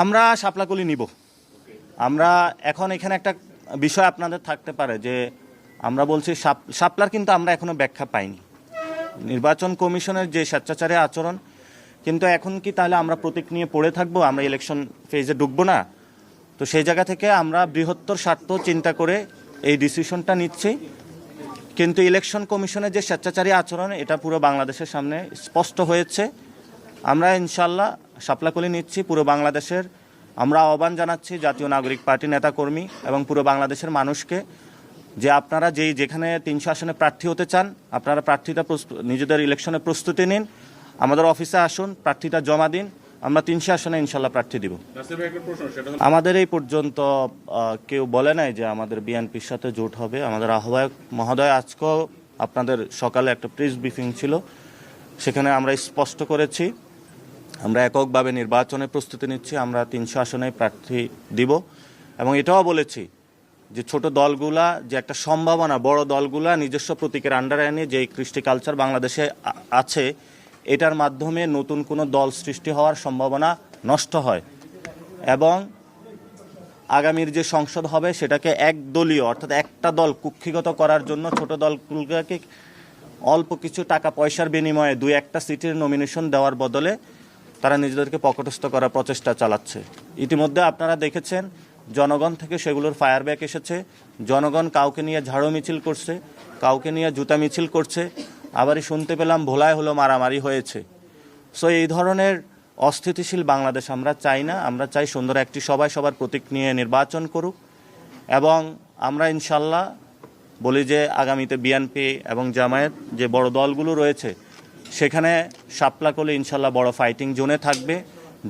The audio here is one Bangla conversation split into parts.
আমরা শাপলাকলি নিব। আমরা এখন এখানে একটা বিষয় আপনাদের থাকতে পারে যে আমরা বলছি শাপলার কিন্তু আমরা এখনও ব্যাখ্যা পাইনি। নির্বাচন কমিশনের যে স্বেচ্ছাচারী আচরণ, কিন্তু এখন কি তাহলে আমরা প্রতীক নিয়ে পড়ে থাকব? আমরা ইলেকশন ফেজে ঢুকবো না? তো সেই জায়গা থেকে আমরা বৃহত্তর স্বার্থ চিন্তা করে এই ডিসিশনটা নিচ্ছি। কিন্তু ইলেকশন কমিশনের যে স্বেচ্ছাচারী আচরণ, এটা পুরো বাংলাদেশের সামনে স্পষ্ট হয়েছে। আমরা ইনশাল্লাহ সাপলাকলি নিচ্ছি পুরো বাংলাদেশের। আমরা আহ্বান জানাচ্ছি জাতীয় নাগরিক পার্টি নেতাকর্মী এবং পুরো বাংলাদেশের মানুষকে যে আপনারা যেই যেখানে তিনশো আসনে প্রার্থী হতে চান আপনারা প্রার্থীটা নিজেদের ইলেকশনে প্রস্তুতি নিন। আমাদের অফিসে আসুন প্রার্থীটা জমা দিন আমরা তিনশো আসনে ইনশাল্লাহ প্রার্থী দিব। আমাদের এই পর্যন্ত কেউ বলে নাই যে আমাদের বিএনপির সাথে জোট হবে। আমাদের আহ্বায়ক মহোদয় আজকেও আপনাদের সকালে একটা প্রেস ব্রিফিং ছিল সেখানে আমরা স্পষ্ট করেছি। আমরা এককভাবে নির্বাচনে প্রস্তুতি নিচ্ছি, আমরা তিনশো আসনে প্রার্থী দিব। এবং এটাও বলেছি যে ছোট দলগুলা, যে একটা সম্ভাবনা, বড় দলগুলা নিজস্ব প্রতীকের আন্ডারে এনে যে কৃষ্টি কালচার বাংলাদেশে আছে, এটার মাধ্যমে নতুন কোনো দল সৃষ্টি হওয়ার সম্ভাবনা নষ্ট হয়। এবং আগামীর যে সংসদ হবে সেটাকে একদলীয়, অর্থাৎ একটা দল কুক্ষিগত করার জন্য ছোট দলগুলোকে অল্প কিছু টাকা পয়সার বিনিময়ে দুই একটা সিটির নমিনেশন দেওয়ার বদলে তারা নিজেদেরকে পকটস্থ করার প্রচেষ্টা চালাচ্ছে। ইতিমধ্যে আপনারা দেখেছেন, জনগণ থেকে সেগুলোর ফায়ার ব্যাক এসেছে। জনগণ কাউকে নিয়ে ঝাড়ু মিছিল করছে, কাউকে নিয়ে জুতা মিছিল করছে। আবারই শুনতে পেলাম ভোলায় হলো মারামারি হয়েছে। সো এই ধরনের অস্থিতিশীল বাংলাদেশ আমরা চাই না। আমরা চাই সুন্দর একটি সবাই সবার প্রতীক নিয়ে নির্বাচন করুক। এবং আমরা ইনশাল্লাহ বলি যে, আগামীতে বিএনপি এবং জামায়াত যে বড় দলগুলো রয়েছে সেখানে শাপলা করলে ইনশাল্লাহ বড় ফাইটিং জোনে থাকবে।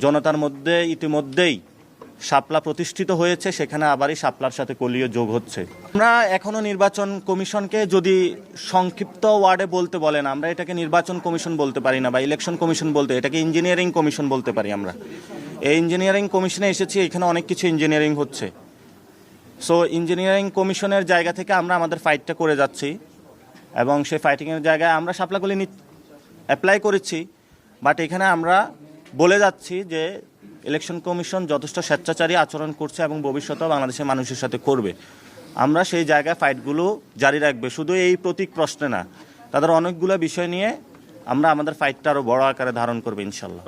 জনতার মধ্যে ইতিমধ্যেই শাপলা প্রতিষ্ঠিত হয়েছে, সেখানে আবারই শাপলার সাথে কলীয় যোগ হচ্ছে। আমরা এখনও নির্বাচন কমিশনকে যদি সংক্ষিপ্ত ওয়ার্ডে বলতে বলেন, আমরা এটাকে নির্বাচন কমিশন বলতে পারি না বা ইলেকশন কমিশন বলতে, এটাকে ইঞ্জিনিয়ারিং কমিশন বলতে পারি আমরা। এই ইঞ্জিনিয়ারিং কমিশনে এসেছি, এখানে অনেক কিছু ইঞ্জিনিয়ারিং হচ্ছে। সো ইঞ্জিনিয়ারিং কমিশনের জায়গা থেকে আমরা আমাদের ফাইটটা করে যাচ্ছি। এবং সেই ফাইটিংয়ের জায়গায় আমরা সাপলাগুলি অ্যাপ্লাই করেছি বাট এখানে আমরা বলে যাচ্ছি যে ইলেকশন কমিশন যথেষ্ট স্বেচ্ছাচারী আচরণ করছে এবং ভবিষ্যতেও বাংলাদেশের মানুষের সাথে করবে। আমরা সেই জায়গায় ফাইটগুলো জারি রাখবে। শুধু এই প্রতীক প্রশ্নে না, তাদের অনেকগুলো বিষয় নিয়ে আমরা আমাদের ফাইটটা আরও বড় আকারে ধারণ করবে ইনশাল্লাহ।